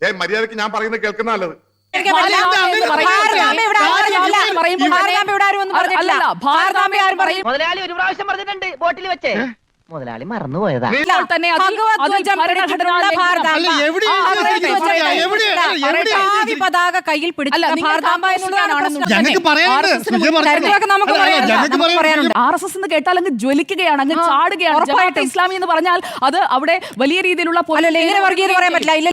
ത്തിന്റെ മര്യാദയ്ക്ക് ഞാൻ പറയുന്നത് കേൾക്കുന്ന നല്ലത്. മുതലാളി ഒരു പ്രാവശ്യം പറഞ്ഞിട്ടുണ്ട് ബോട്ടിൽ വെച്ച്. മുതലാളി മറന്നുപോയതാ. തന്നെ ഭാരതാംബ പതാക കയ്യിൽ പറയാനുണ്ട്. ആർ എസ് എസ് എന്ന് കേട്ടാൽ അങ്ങ് ജ്വലിക്കുകയാണ് അങ്ങ് ചാടുകയാണ്. ഉറപ്പായിട്ടും. ഇസ്ലാമി എന്ന് പറഞ്ഞാൽ അത് അവിടെ വലിയ രീതിയിലുള്ള പോലെ ഇങ്ങനെ വർഗീയത പറയാൻ പറ്റില്ല.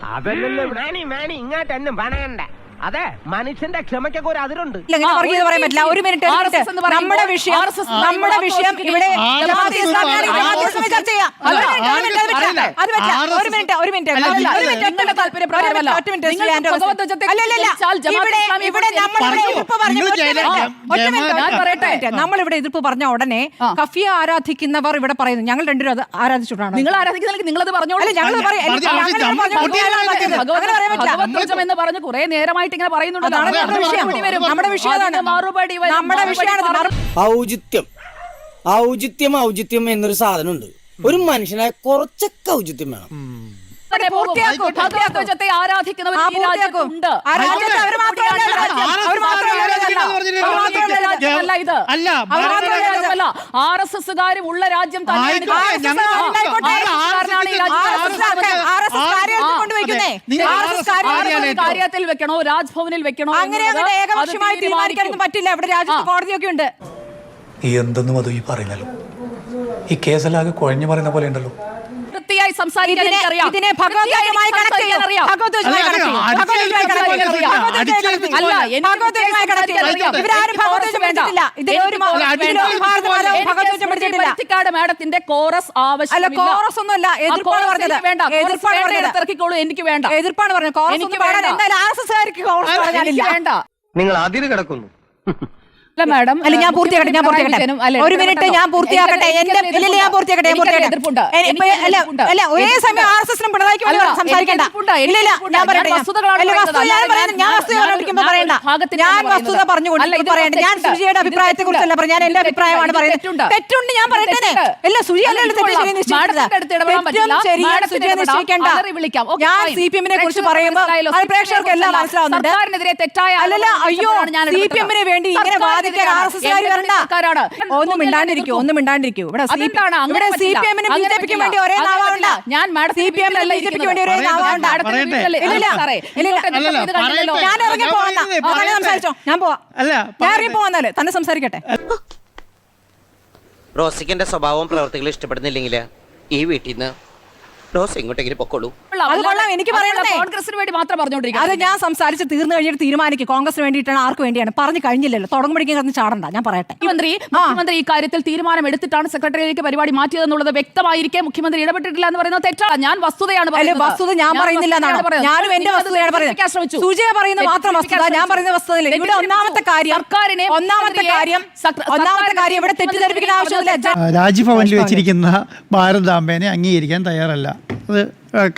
അതെ മനുഷ്യന്റെ ക്ഷമയ്ക്കൊക്കെ ഒരു അതിരുണ്ട്. പറയാൻ പറ്റില്ല ഒരു മിനിറ്റ്. നമ്മുടെ വിഷയം നമ്മുടെ വിഷയം ഇവിടെ ചർച്ച ചെയ്യാം ഒരു മിനിറ്റ്, ഒരു മിനിറ്റ്. നമ്മളിവിടെ എതിർപ്പ് പറഞ്ഞ ഉടനെ. കഫിയ ആരാധിക്കുന്നവർ ഇവിടെ പറയുന്നു ഞങ്ങൾ രണ്ടുപേരും അത് ആരാധിച്ചിട്ടാണ് നിങ്ങൾ ആരാധിക്കുന്നെങ്കിൽ നിങ്ങളത് പറഞ്ഞോളൂ. അല്ല ഞങ്ങൾ പറയാം എന്ന് പറഞ്ഞ് കുറെ നേരമായിട്ട് ഇങ്ങനെ പറയുന്നുണ്ട് നമ്മുടെ നമ്മുടെ വിഷയം മറുപടി വിഷയമാണ് ഔചിത്യം. ഔചിത്യം ഔചിത്യം എന്നൊരു സാധനമുണ്ട്. ഒരു മനുഷ്യനായ കുറച്ചൊക്കെ ഔചിത്യം വേണം. ആരാധിക്കുന്നവർ ആർ എസ് ഉള്ള രാജ്യം കാര്യത്തിൽ വെക്കണോ? രാജ്ഭവനിൽ വെക്കണോ അങ്ങനെ ഏകപക്ഷമായി തീരുമാനിക്കാനൊന്നും പറ്റില്ല. ഇവിടെ രാജ്യത്ത്. കോടതിയൊക്കെ ഉണ്ട്. എന്തെന്നും അതും ഈ പറയുന്നല്ലോ. ഈ കേസലാകെ കുഴഞ്ഞു പറയുന്ന പോലെ ഉണ്ടല്ലോ. വൃത്തിയായി സംസാരിക്കാൻ ഇതിനെ എനിക്കറിയാം. ഇതിനെ ഭഗവത്ഗീതയുമായി കണക്ട് ചെയ്യാൻ അറിയാം. ഭഗവത്ഗീതയുമായി അല്ല, കണക്ട് അറിയാം. ഇവരാരും പഠിച്ചിട്ടില്ല ഒരു മാഡത്തിന്റെ കോറസ് അല്ല ആവശ്യമില്ല കോറസ് ഒന്നുമല്ല എതിർപ്പാണ് പറഞ്ഞത്. വേണ്ട. എതിർപ്പാണ് പറഞ്ഞത്. എനിക്ക് വേണ്ട. എതിർപ്പാണ് പറഞ്ഞത്. കോറസ് എനിക്ക് വേണ്ട. എന്തായാലും ആർ എസ് എസ്കാർക്ക് കോറസ് എനിക്ക് പറഞ്ഞാലില്ല വേണ്ട. നിങ്ങൾ അതിര് കിടക്കുന്നു. അല്ല മാഡം അല്ല ഞാൻ പൂർത്തിയാക്കട്ടെ ഞാൻ പൂർത്തിയാക്കട്ടെ. ഒരു മിനിറ്റ് ഞാൻ പൂർത്തിയാക്കട്ടെ. എന്റെ ഇല്ല ഞാൻ പൂർത്തിയാക്കട്ടെ ഞാൻ പൂർത്തിയാക്കട്ടെ. അല്ല അല്ല ഒരേ സമയം ആർ എസ് എസിനും പിണറായിക്കും സംസാരിക്കണ്ട ഇല്ല ഇല്ല ഞാൻ. പറയട്ടെ ഞാൻ വസ്തുത ഞാൻ വസ്തുത പറയണ്ട ഞാൻ പറഞ്ഞുകൊണ്ട് പറയണ്ട. ഞാൻ സുജിയുടെ അഭിപ്രായത്തെ കുറിച്ചല്ല ഞാൻ എന്റെ അഭിപ്രായമാണ് പറയുന്നത്. തെറ്റുണ്ട്. ഞാൻ പറയട്ടെ. അല്ല സുജി അല്ല, ഞാൻ. സി പി എമ്മിനെ കുറിച്ച് പറയുമ്പോൾ പ്രേക്ഷകർക്ക് എല്ലാം മനസ്സിലാവുന്നുണ്ട് അല്ലല്ല അയ്യോ സി പി എമ്മിന് വേണ്ടി ഇങ്ങനെ വാദിക്കാൻ ആർ എസ് എസ്കാർ വരണ്ട? ഒന്നും മിണ്ടാണ്ടിരിക്കൂ ഒന്നും മിണ്ടാണ്ടിരിക്കൂ ഇവിടെ ഇവിടെ സി പി എമ്മിനും ബി ജെ പിക്കും വേണ്ടി ഒരേ നാവാണ്ട. ഞാൻ സി പി എമ്മിനും ബി ജെ പിക്ക് വേണ്ടി ഒരേ നാവാണ്ട. ഞാൻ ഇറങ്ങി പറയട്ടെ. സംസാരിച്ചോ? ഞാൻ പോവാ. അല്ല, ഞാൻ ഇറങ്ങി. പോവാന്നാൽ തന്നെ സംസാരിക്കട്ടെ. റോസിക്ക് എന്റെ സ്വഭാവവും പ്രവർത്തികളും ഇഷ്ടപ്പെടുന്നില്ലെങ്കിൽ ഈ വീട്ടിൽ നിന്ന് റോസ് ഇങ്ങോട്ടെങ്കിലും പൊക്കോളൂ. കൊള്ളാം, എനിക്ക് പറയണതേ. കോൺഗ്രസിന് വേണ്ടി മാത്രം അത് പറഞ്ഞുകൊണ്ടിരിക്കുന്നത് ഞാൻ സംസാരിച്ച് തീർന്നു കഴിഞ്ഞിട്ട് തീരുമാനിക്കും. കോൺഗ്രസിന് വേണ്ടിയിട്ടാണ് ആർക്ക് വേണ്ടിയാണ്. പറഞ്ഞു കഴിഞ്ഞില്ലല്ലോ. തുടങ്ങുമ്പോഴേക്കും കിടന്ന് ചാടണ്ട. ഞാൻ പറയട്ടെ. മുഖ്യമന്ത്രി മുഖ്യമന്ത്രി ഈ കാര്യത്തിൽ തീരുമാനം എടുത്തിട്ടാണ് സെക്രട്ടറിയിലേക്ക് പരിപാടി മാറ്റിയതെന്നുള്ളത് വ്യക്തമായിരിക്കെ. മുഖ്യമന്ത്രി ഇടപെട്ടിട്ടില്ല എന്ന് പറയുന്നത് തെറ്റാണ്. ഞാൻ വസ്തുതയാണ് പറയുന്നത്. വസ്തുത ഞാൻ പറയുന്നില്ല ഞാനും എന്റെ വസ്തുതയാണ് പറയുന്നത്. സുജയ പറയുന്നത് മാത്രം വസ്തുത. ഞാൻ പറയുന്ന വസ്തുത ഇവിടെ ഒന്നാമത്തെ കാര്യം സർക്കാരിനെ ഒന്നാമത്തെ കാര്യം ഒന്നാമത്തെ കാര്യം ഇവിടെ തെറ്റിദ്ധരിപ്പിക്കുന്ന ആവശ്യമില്ല രാജ്ഭവനിൽ വെച്ചിരിക്കുന്ന ഭാരതാംബേനെ അംഗീകരിക്കാൻ തയ്യാറല്ല. അത്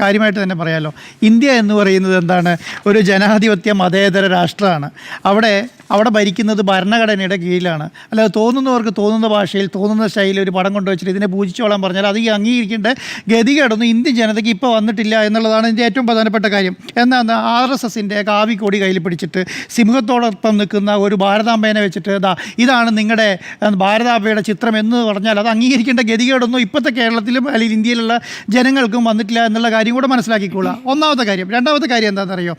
കാര്യമായിട്ട് തന്നെ പറയാമല്ലോ ഇന്ത്യ എന്ന് പറയുന്നത് എന്താണ്? ഒരു ജനാധിപത്യ മതേതര രാഷ്ട്രമാണ്. അവിടെ അവിടെ ഭരിക്കുന്നത് ഭരണഘടനയുടെ കീഴിലാണ്. അല്ലാതെ തോന്നുന്നവർക്ക് തോന്നുന്ന ഭാഷയിൽ തോന്നുന്ന ശൈലിയിൽ ഒരു പടം കൊണ്ടുവച്ചിട്ട് ഇതിനെ പൂജിച്ചോളാൻ പറഞ്ഞാൽ അത് ഈ അംഗീകരിക്കേണ്ട ഗതികേടൊന്നും ഇന്ത്യൻ ജനതയ്ക്ക് ഇപ്പോൾ വന്നിട്ടില്ല എന്നുള്ളതാണ് ഇതിന്റെ ഏറ്റവും പ്രധാനപ്പെട്ട കാര്യം. എന്നാൽ ആർ എസ് എസിന്റെ കാവിക്കൊടി കയ്യിൽ പിടിച്ചിട്ട് സിംഹത്തോടൊപ്പം നിൽക്കുന്ന ഒരു ഭാരതാംബേനെ വെച്ചിട്ട് ഇതാ ഇതാണ് നിങ്ങളുടെ ഭാരതാംബയുടെ ചിത്രം എന്ന് പറഞ്ഞാൽ അത് അംഗീകരിക്കേണ്ട ഗതികേടൊന്നും ഇപ്പോഴത്തെ കേരളത്തിലും അല്ലെങ്കിൽ ഇന്ത്യയിലുള്ള ജനങ്ങൾക്കും വന്നിട്ടില്ല എന്നുള്ള കാര്യം കൂടെ മനസ്സിലാക്കിക്കൊള്ളുക ഒന്നാമത്തെ കാര്യം. രണ്ടാമത്തെ കാര്യം എന്താണെന്നറിയോ?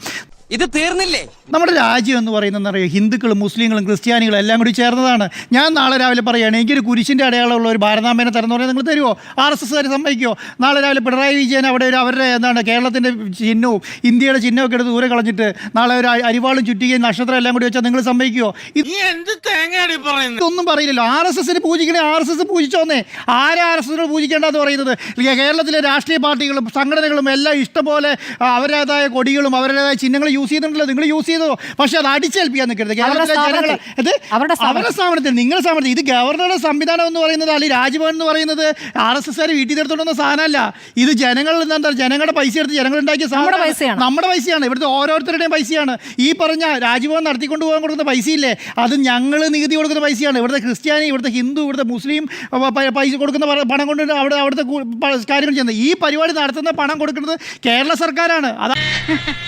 ഇത് തീർന്നില്ലേ? നമ്മുടെ രാജ്യം എന്ന് പറയുന്നത് അറിയോ ഹിന്ദുക്കളും മുസ്ലിങ്ങളും ക്രിസ്ത്യാനികളും എല്ലാം കൂടി ചേർന്നതാണ്. ഞാൻ നാളെ രാവിലെ പറയുകയാണ് എനിക്കൊരു കുരിശിന്റെ അടയാളമുള്ള ഒരു ഭാരതാംബേനെ തരുന്ന പറഞ്ഞാൽ നിങ്ങൾ തരുമോ ആർ എസ് എസ്കാർ സമ്മതിക്കുമോ നാളെ രാവിലെ പിണറായി വിജയൻ അവിടെ ഒരു അവരുടെ എന്താണ് കേരളത്തിന്റെ ചിഹ്നവും ഇന്ത്യയുടെ ചിഹ്നമൊക്കെ എടുത്ത് ദൂരെ കളഞ്ഞിട്ട് നാളെ ഒരു അരിവാളും ചുറ്റുകയും നക്ഷത്രം എല്ലാം കൂടി വെച്ചാൽ നിങ്ങൾ സമ്മതിക്കുമോ ഇത് ഇതൊന്നും പറയില്ലല്ലോ. ആർ എസ് എസിന് പൂജിക്കണേ ആർ എസ് എസ് പൂജിച്ചോന്നേ. ആരെ ആർ എസ് എസിനോട് പൂജിക്കേണ്ടതെന്ന് പറയുന്നത്? കേരളത്തിലെ രാഷ്ട്രീയ പാർട്ടികളും സംഘടനകളും എല്ലാം ഇഷ്ടംപോലെ അവരുടേതായ കൊടികളും അവരുടേതായ ചിഹ്നങ്ങളും യൂസ് ചെയ്തിട്ടുണ്ടല്ലോ. നിങ്ങൾ യൂസ് ചെയ്തോ? പക്ഷെ അത് അടിച്ചേൽപ്പിക്കാൻ നിൽക്കരുത്. കേരളത്തിലെ. ഇത് അവരുടെ സ്ഥാപനത്തിൽ. അവരുടെ സ്ഥാപനത്തിൽ നിങ്ങളുടെ സ്ഥാപനത്തിൽ. ഇത് ഗവർണറുടെ സംവിധാനം എന്ന് പറയുന്നത് അല്ലെങ്കിൽ രാജ്ഭവൻ എന്ന് പറയുന്നത്? ആർ എസ് എസ് വീട്ടിൽ തീർത്തോണ്ടുന്ന സാധനമല്ല. ഇത് ജനങ്ങളിൽ നിന്ന് എന്താ ജനങ്ങളുടെ പൈസ എടുത്ത് ജനങ്ങൾ ഉണ്ടാക്കിയ സാധനം പൈസയാണ്. നമ്മുടെ പൈസയാണ്. ഇവിടുത്തെ ഓരോരുത്തരുടെയും പൈസയാണ്. ഈ പറഞ്ഞ രാജ്ഭവൻ നടത്തിക്കൊണ്ട് പോകാൻ കൊടുക്കുന്ന പൈസയില്ലേ? അത് ഞങ്ങൾ നികുതി കൊടുക്കുന്ന പൈസയാണ്. ഇവിടുത്തെ ക്രിസ്ത്യാനി ഇവിടുത്തെ ഹിന്ദു ഇവിടുത്തെ മുസ്ലിം പൈസ കൊടുക്കുന്ന പണം കൊണ്ട് അവിടെ അവിടുത്തെ കാര്യങ്ങൾ ചെയ്യുന്നത്. ഈ പരിപാടി നടത്തുന്ന പണം കൊടുക്കുന്നത് കേരള സർക്കാരാണ്. അതാ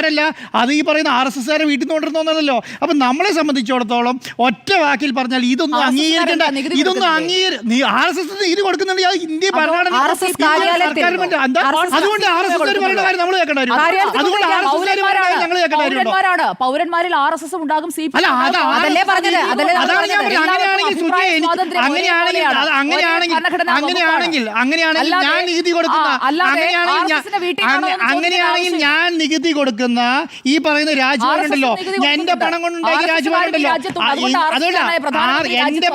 ആരല്ല? അത് ഈ പറയുന്ന ആർ എസ് എസ് ആരെ വീട്ടിൽ നിന്ന് കൊണ്ടിരുന്നോന്നല്ലോ അപ്പൊ നമ്മളെ സംബന്ധിച്ചിടത്തോളം ഒറ്റ വാക്കിൽ പറഞ്ഞാൽ ഇതൊന്നും അംഗീകരിക്കേണ്ട. ഇതൊന്നും അംഗീകരി ആർ എസ് എസ് നികുതി കൊടുക്കുന്നുണ്ട്. അത് ഇന്ത്യ ഭരണഘടന? അതുകൊണ്ട് ആർ എസ് എസ് പറയുന്ന കാര്യം നമ്മൾ കേൾക്കേണ്ട കാര്യം അതുകൊണ്ട് ആർ എസ് എസ് ഞങ്ങൾ കേൾക്കേണ്ട പൗരന്മാരിൽ ആർ എസ് എസ് ഉണ്ടാകും സി അല്ല അതല്ലേ പറഞ്ഞത്. അങ്ങനെയാണെങ്കിൽ അങ്ങനെയാണെങ്കിൽ അങ്ങനെയാണെങ്കിൽ ഞാൻ നികുതി കൊടുക്കുന്ന അങ്ങനെയാണെങ്കിൽ ഞാൻ നികുതി കൊടുക്കുന്ന ഈ പറയുന്ന രാജ്ഭവൻ ഉണ്ടല്ലോ ഞാൻ എന്റെ പണം കൊണ്ടുണ്ടാക്കിയ രാജ്ഭവൻ ഉണ്ടല്ലോ അതുകൊണ്ട് എന്റെ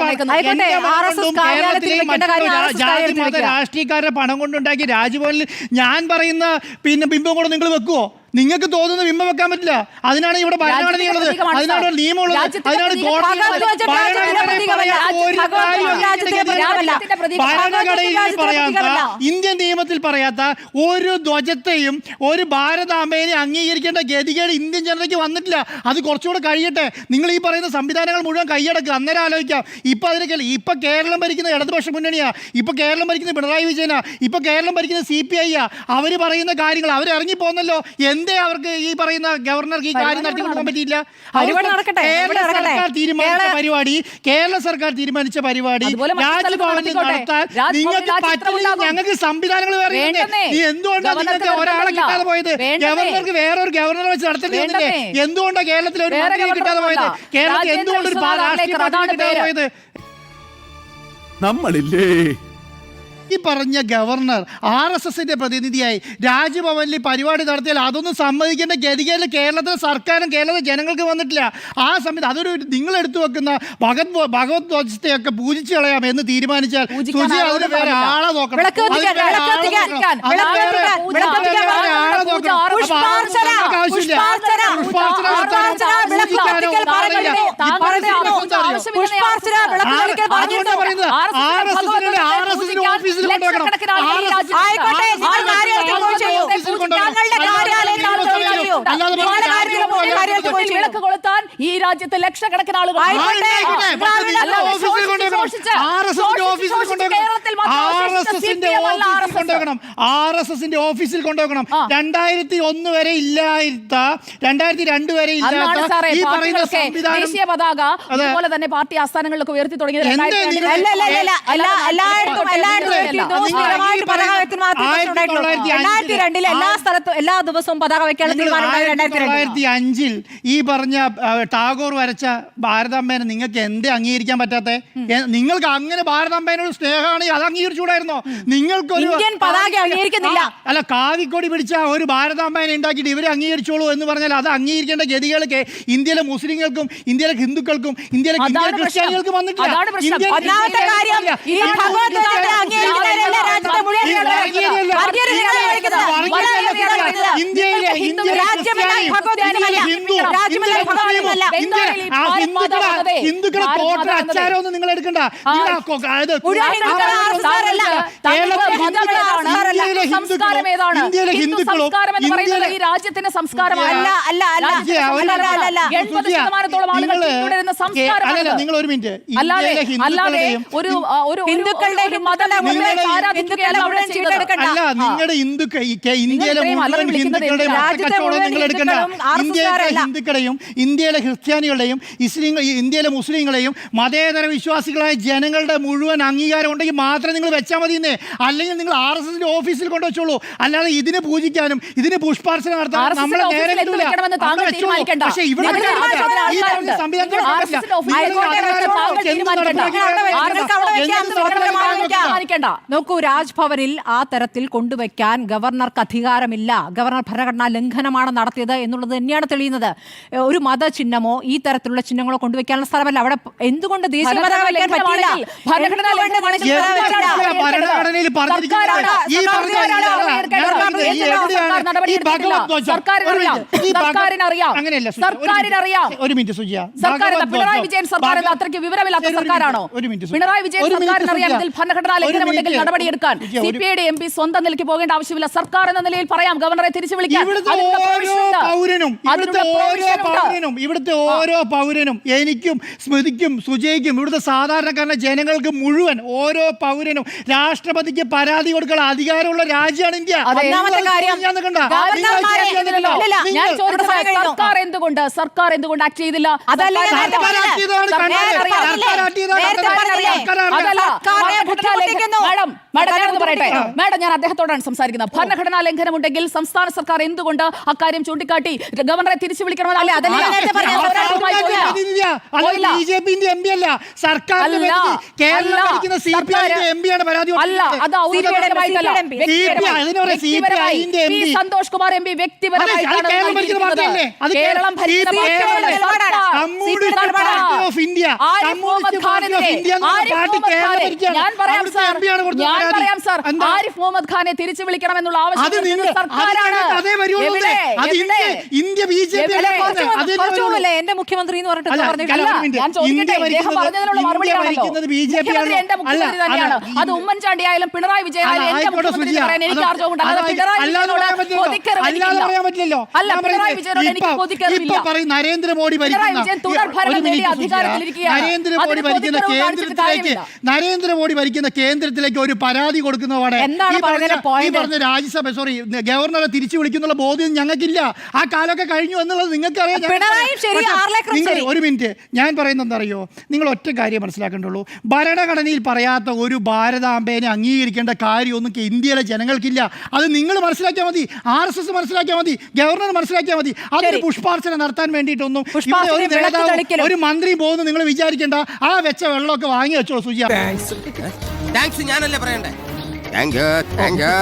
കേരളത്തിലെയും ജാതി മത രാഷ്ട്രീയക്കാരുടെ പണം കൊണ്ടുണ്ടാക്കിയ രാജ്ഭവനിൽ ഞാൻ പറയുന്ന പിന്നെ ബിംബം കൂടെ നിങ്ങൾ വെക്കുവോ? നിങ്ങൾക്ക് തോന്നുന്ന ബിംബം വെക്കാൻ പറ്റില്ല. അതിനാണ് ഇവിടെ ഭരണഘടന ഉള്ളത്. അതിനാണ്. നിയമമുള്ളത്. അതിനാണ്. ഭരണഘടനയിൽ പറയാത്ത ഇന്ത്യൻ നിയമത്തിൽ പറയാത്ത ഒരു ധ്വജത്തെയും ഒരു ഭാരതാംബേനെ അംഗീകരിക്കേണ്ട ഗതികേട് ഇന്ത്യൻ ജനതയ്ക്ക് വന്നിട്ടില്ല. അത് കുറച്ചുകൂടെ കഴിയട്ടെ. നിങ്ങൾ ഈ പറയുന്ന സംവിധാനങ്ങൾ മുഴുവൻ കൈയടക്കുക അന്നേരം ആലോചിക്കാം. ഇപ്പൊ അതിനൊക്കെ ഇപ്പൊ കേരളം ഭരിക്കുന്ന ഇടതുപക്ഷ മുന്നണിയാ. ഇപ്പൊ കേരളം ഭരിക്കുന്ന പിണറായി വിജയനാ. ഇപ്പൊ കേരളം ഭരിക്കുന്ന സി പി ഐ ആ അവർ പറയുന്ന കാര്യങ്ങൾ അവർ പോകുന്നല്ലോ പോന്നല്ലോ എന്തേ അവർക്ക് ഈ പറയുന്ന ഗവർണർക്ക് ഈ കാര്യം നടത്തി പോകാൻ പറ്റിയില്ല പരിപാടി നടക്കട്ടെ, കേരള ഇവിടെ നടക്കട്ടെ. സർക്കാർ തീരുമാനിച്ച കേരള- പരിപാടി കേരള സർക്കാർ തീരുമാനിച്ച പരിപാടി അതുപോലെ മറ്റു സ്ഥലത്ത് രാജ്ഭവനിൽ നടത്തിക്കോട്ടെ. നടത്താൻ രാജ്ഭവനിൽ നിങ്ങൾക്ക് ആ ചിത്രം പറ്റില്ല ഉണ്ടാകും. ഞങ്ങൾക്ക് സംവിധാനങ്ങൾ വേറെ ഇല്ലേ? വേണ്ടെന്നേ. നീ എന്തുകൊണ്ടാണ് ഗവർണർക്ക് നിങ്ങൾക്ക് ഒരാളെ നിർബന്ധമില്ല. കിട്ടാതെ പോയത് ഗവർണർക്ക് വേറെ ഒരു ഗവർണർ വെച്ച് നടത്തേണ്ടി വന്നില്ലേ വേണ്ടെന്നേ. എന്തുകൊണ്ടാണ് കേരളത്തിൽ ഒരു വേറെ മന്ത്രിയെ കിട്ടാതെ പോയത് ഗവർണറൊന്നുമല്ല. കേരളത്തിൽ രാജേന്ദ്ര എന്തുകൊണ്ട് ഒരു വിശ്വനാഥ് രാഷ്ട്രീയ അതാണ് പാർട്ടി കിട്ടാതെ പേര്. പോയത് നമ്മളില്ലേ ഈ പറഞ്ഞ ഗവർണർ ആർ എസ് എസിന്റെ പ്രതിനിധിയായി രാജ്ഭവനിൽ പരിപാടി നടത്തിയാൽ അതൊന്നും സമ്മതിക്കേണ്ട ഗതികേട് കേരളത്തിലെ സർക്കാരും കേരളത്തിലെ ജനങ്ങൾക്ക് വന്നിട്ടില്ല. ആ സമയത്ത് അതൊരു നിങ്ങൾ എടുത്തു വെക്കുന്ന ഭഗത് ഭഗവത് ധ്വജത്തെയൊക്കെ പൂജിച്ചു കളയാം എന്ന് തീരുമാനിച്ചാൽ പൂജിക്കാൻ സുജി അതിന് വേറെ ആളെ നോക്കണം. ആവശ്യമില്ല. ഓഫീസിൽ. ഞങ്ങളുടെ കാര്യാലയത്തിൽ പോയി വിളക്ക് കൊളുത്താൻ ഈ രാജ്യത്ത് ലക്ഷക്കണക്കിന് ആളുകൾ. ആർ എസ് എസിന്റെ ഓഫീസിൽ കൊണ്ടുവെക്കണം. രണ്ടായിരത്തി ഒന്ന് വരെ ഇല്ലാത്ത രണ്ടായിരത്തി രണ്ട് വരെ ദേശീയ പതാക അതെ. അതുപോലെ തന്നെ പാർട്ടി ആസ്ഥാനങ്ങളിലൊക്കെ ഉയർത്തി തുടങ്ങിയത് രണ്ടായിരത്തി. എല്ലാ രണ്ടിൽ സ്ഥലത്തും എല്ലാ ദിവസവും പതാക വെക്കാനുള്ള തീരുമാനം രണ്ടായിരത്തി അഞ്ചിൽ ഈ പറഞ്ഞ ടാഗോർ വരച്ച ഭാരതാംബേനെ നിങ്ങൾക്ക് എന്തേ അംഗീകരിക്കാൻ പറ്റാത്ത നിങ്ങൾക്ക് അങ്ങനെ ഭാരതാംബേനോട് സ്നേഹമാണെങ്കിൽ അത് അംഗീകരിച്ചുകൂടായിരുന്നോ നിങ്ങൾക്കൊരു പതാക അംഗീകരിക്കുന്നില്ല. അല്ല കാവിക്കൊടി പിടിച്ച ഒരു ഭാരതാംബേനെ ഉണ്ടാക്കിയിട്ട് ഇവരെ അംഗീകരിച്ചോളൂ എന്ന് പറഞ്ഞാൽ അത് അംഗീകരിക്കേണ്ട ഗതികളൊക്കെ ഇന്ത്യയിലെ മുസ്ലിങ്ങൾക്കും ഇന്ത്യയിലെ ഹിന്ദുക്കൾക്കും ഇന്ത്യയിലെ. ക്രിസ്ത്യാനികൾക്കും വന്നിട്ടില്ല. ഇന്ത്യയിലെ ഇന്ത്യയിലെ. ഹിന്ദു ഹിന്ദുക്കളെ തോട്ട മാതാ വന്ദേ. നിങ്ങൾ എടുക്കണ്ട? ഇന്ത്യയിലെ ഹിന്ദുക്കളും ഈ രാജ്യത്തിന്റെ സംസ്കാരം അല്ല, അല്ല, അല്ല. എൺപത് ശതമാനത്തോളം ആളുകൾ നിങ്ങൾ ഒരു മിനിറ്റ്. അല്ലാതെ അല്ലാതെ ഒരു ഒരു ഹിന്ദുക്കളുടെ നിങ്ങളുടെ ഹിന്ദുക്കൾ ഇന്ത്യയിലെ മുഴുവൻ ഹിന്ദുക്കളുടെയും. ഹിന്ദുക്കളെയും ഇന്ത്യയിലെ ക്രിസ്ത്യാനികളെയും ഇസ്ലിം ഇന്ത്യയിലെ മുസ്ലിങ്ങളെയും മതേതര വിശ്വാസികളായ ജനങ്ങളുടെ മുഴുവൻ അംഗീകാരം ഉണ്ടെങ്കിൽ മാത്രം നിങ്ങൾ വെച്ചാൽ മതി എന്നേ അല്ലെങ്കിൽ നിങ്ങൾ ആർ എസ് എസിന്റെ ഓഫീസിൽ കൊണ്ടുവച്ചോളൂ. അല്ലാതെ ഇതിനെ പൂജിക്കാനും ഇതിന് പുഷ്പാർച്ചന നടത്താനും നമ്മൾ നമ്മളെ നേരെ വെച്ചോളൂ. പക്ഷേ ഇവിടെ നോക്കൂ രാജ്ഭവനിൽ ആ തരത്തിൽ കൊണ്ടുവയ്ക്കാൻ ഗവർണർക്ക് അധികാരമില്ല. ഗവർണർ ഭരണഘടനാ ലംഘനമാണ് നടത്തിയത് എന്നുള്ളത് തന്നെയാണ് തെളിയുന്നത്. ഒരു മതചിഹ്നം ചിഹ്നമോ ഈ തരത്തിലുള്ള ചിഹ്നങ്ങളോ കൊണ്ടുവയ്ക്കാനുള്ള സ്ഥലമല്ല. അവിടെ എന്തുകൊണ്ട് ദേശീയ പതാക വയ്ക്കാൻ പറ്റില്ല ഭരണഘടനാ ലംഘനമാണെങ്കിൽ? ഭരണഘടനയിൽ പറഞ്ഞിരിക്കുന്നത്? ഈ പറഞ്ഞ ഈ സർക്കാർ നടപടിയെടുത്തിട്ടില്ല. സർക്കാരിനറിയാം. ഒരു മിനിറ്റ്. സർക്കാരിനറിയാം. അങ്ങനെയല്ല സുജി. ഒരു സർക്കാരിനറിയാം. ഒരു മിനിറ്റ് സുജിയ സർക്കാർ പിണറായി വിജയൻ സർക്കാർ എന്താ? ഭഗവത്- അത്രയ്ക്ക് വിവരമില്ലാത്ത സർക്കാരാണോ. പിണറായി വിജയൻ ഒരു മിനിറ്റ് സർക്കാരിനറിയാം ഇതിൽ ഭരണഘടനാ ലംഘനമുണ്ടെങ്കിൽ മിനിറ്റ്. നടപടിയെടുക്കാൻ സുജിയ, സി പി ഐയുടെ എം പി സ്വന്തം നിലയ്ക്ക് പോകേണ്ട ആവശ്യമില്ല സർക്കാർ എന്ന നിലയിൽ പറയാം ഗവർണറെ തിരിച്ചു വിളിക്കാൻ ഇവിടുത്തെ ഓരോ പൗരനും എനിക്കും സ്മൃതിക്കും സുജയ്ക്കും ഇവിടുത്തെ സാധാരണക്കാരന്റെ ജനങ്ങൾക്ക് മുഴുവൻ ഓരോ പൗരനും രാഷ്ട്രപതിക്ക് പരാതി കൊടുക്കാൻ അധികാരമുള്ള രാജ്യമാണ് ഇന്ത്യ സർക്കാർ എന്തുകൊണ്ട് സർക്കാർ എന്തുകൊണ്ട് ആക്ട് ചെയ്തില്ല? അതല്ല മാഡം മാഡം പറയട്ടെ. മാഡം ഞാൻ അദ്ദേഹത്തോടാണ് സംസാരിക്കുന്നത്. ഭരണഘടനാ ലംഘനം ഉണ്ടെങ്കിൽ സംസ്ഥാന സർക്കാർ എന്തുകൊണ്ട് അക്കാര്യം ചൂണ്ടിക്കാട്ടി? ഗവർണറെ തിരിച്ചു വിളിക്കണമെന്ന് അല്ല, അതല്ല ഞാൻ നേരത്തെ പറഞ്ഞത്. ഞാൻ ഒരാൾ ഒരാളുമായി സർക്കാരിന്റെ പോയില്ല. പ്രതിനിധിയാ. അല്ലാതെ പോയില്ല. ബിജെപിന്റെ എം അല്ല. സർക്കാരിന്റെ അല്ല, പ്രതിനിധി. കേരളം അല്ല. ഭരിക്കുന്ന സി പി ഐന്റെ സർക്കാർ- എം പിയാണ് പരാതി അല്ല. അത് ഔദ്യോഗികമായിട്ടല്ല. വ്യക്തിപരമായി. വ്യക്തിപരമായി. സന്തോഷ് കുമാർ എം പി കേരളം കേരളം ഞാൻ പറയാം അവിടുത്തെ സാർ. MP യാണ് കൊടുത്തത് ഞാൻ പറയാം സാർ. ആരിഫ് മുഹമ്മദ് ഖാനെ തിരിച്ചു ആവശ്യം സർക്കാരാണ്? കുറച്ചു മുമ്പല്ലേ എന്റെ മുഖ്യമന്ത്രി എന്ന് പറഞ്ഞിട്ട് ഞാൻ ചോദിക്കട്ടെ. ഇദ്ദേഹം പറഞ്ഞതിനുള്ള മറുപടി ഭരിക്കുന്നത് ബി ജെ പി മുഖ്യമന്ത്രി എന്റെ മുഖ്യമന്ത്രി തന്നെയാണ്. അത് ഉമ്മൻചാണ്ടി ആയാലും പിണറായി വിജയൻ ആയാലും എന്റെ മുഖ്യമന്ത്രി പറയാൻ എനിക്ക് ആർജവുമുണ്ട്. അല്ലാതെ പിണറായി വിജയനോട് കൊതിക്കറി അല്ലാതെ പറയാൻ പറ്റില്ലല്ലോ. അല്ല പിണറായി വിജയനോട് എനിക്ക് പറയും നരേന്ദ്രമോദി ഭരിക്കുന്ന. നരേന്ദ്രമോദി ഭരിക്കുന്ന കേന്ദ്രത്തിലേക്ക്. നരേന്ദ്രമോദി ഭരിക്കുന്ന കേന്ദ്രത്തിലേക്ക് ഒരു പരാതി കൊടുക്കുന്നതോടെ ഈ പറഞ്ഞ- രാജ്യസഭ സോറി ഗവർണറെ തിരിച്ചു വിളിക്കുന്നുള്ള ബോധ്യം ഞങ്ങൾക്കില്ല. ആ കാലമൊക്കെ കഴിഞ്ഞു എന്നുള്ളത് നിങ്ങൾക്കറിയാം. ഞങ്ങൾക്കറിയാം. പിണറായിയും ശരി, പക്ഷേ ആർലേക്കറും നിങ്ങൾ ശരി. ഒരു മിനിറ്റ്. ഞാൻ പറയുന്നത് എന്തറിയോ നിങ്ങൾ ഒറ്റ കാര്യം മനസ്സിലാക്കേണ്ടുള്ളൂ. ഭരണഘടനയിൽ പറയാത്ത ഒരു ഭാരതാംബേനെ അംഗീകരിക്കേണ്ട കാര്യമൊന്നും ഇന്ത്യയിലെ ജനങ്ങൾക്കില്ല. അത് നിങ്ങൾ മനസ്സിലാക്കിയാൽ മതി. ആർ എസ് എസ് മനസ്സിലാക്കിയാൽ മതി. ഗവർണർ മനസ്സിലാക്കിയാൽ മതി. അതിന് പുഷ്പാർച്ചന നടത്താൻ വേണ്ടിയിട്ടൊന്നും ഇവിടെ ഒരു മന്ത്രി നേതാവും ഒരു മന്ത്രിയും പോകുന്നു നിങ്ങൾ വിചാരിക്കേണ്ട. ആ വെച്ച വെള്ളമൊക്കെ വാങ്ങി വെച്ചോ സുജിയ. താങ്ക്സ് ഞാനല്ലേ പറയണ്ടേ? Thank you thank you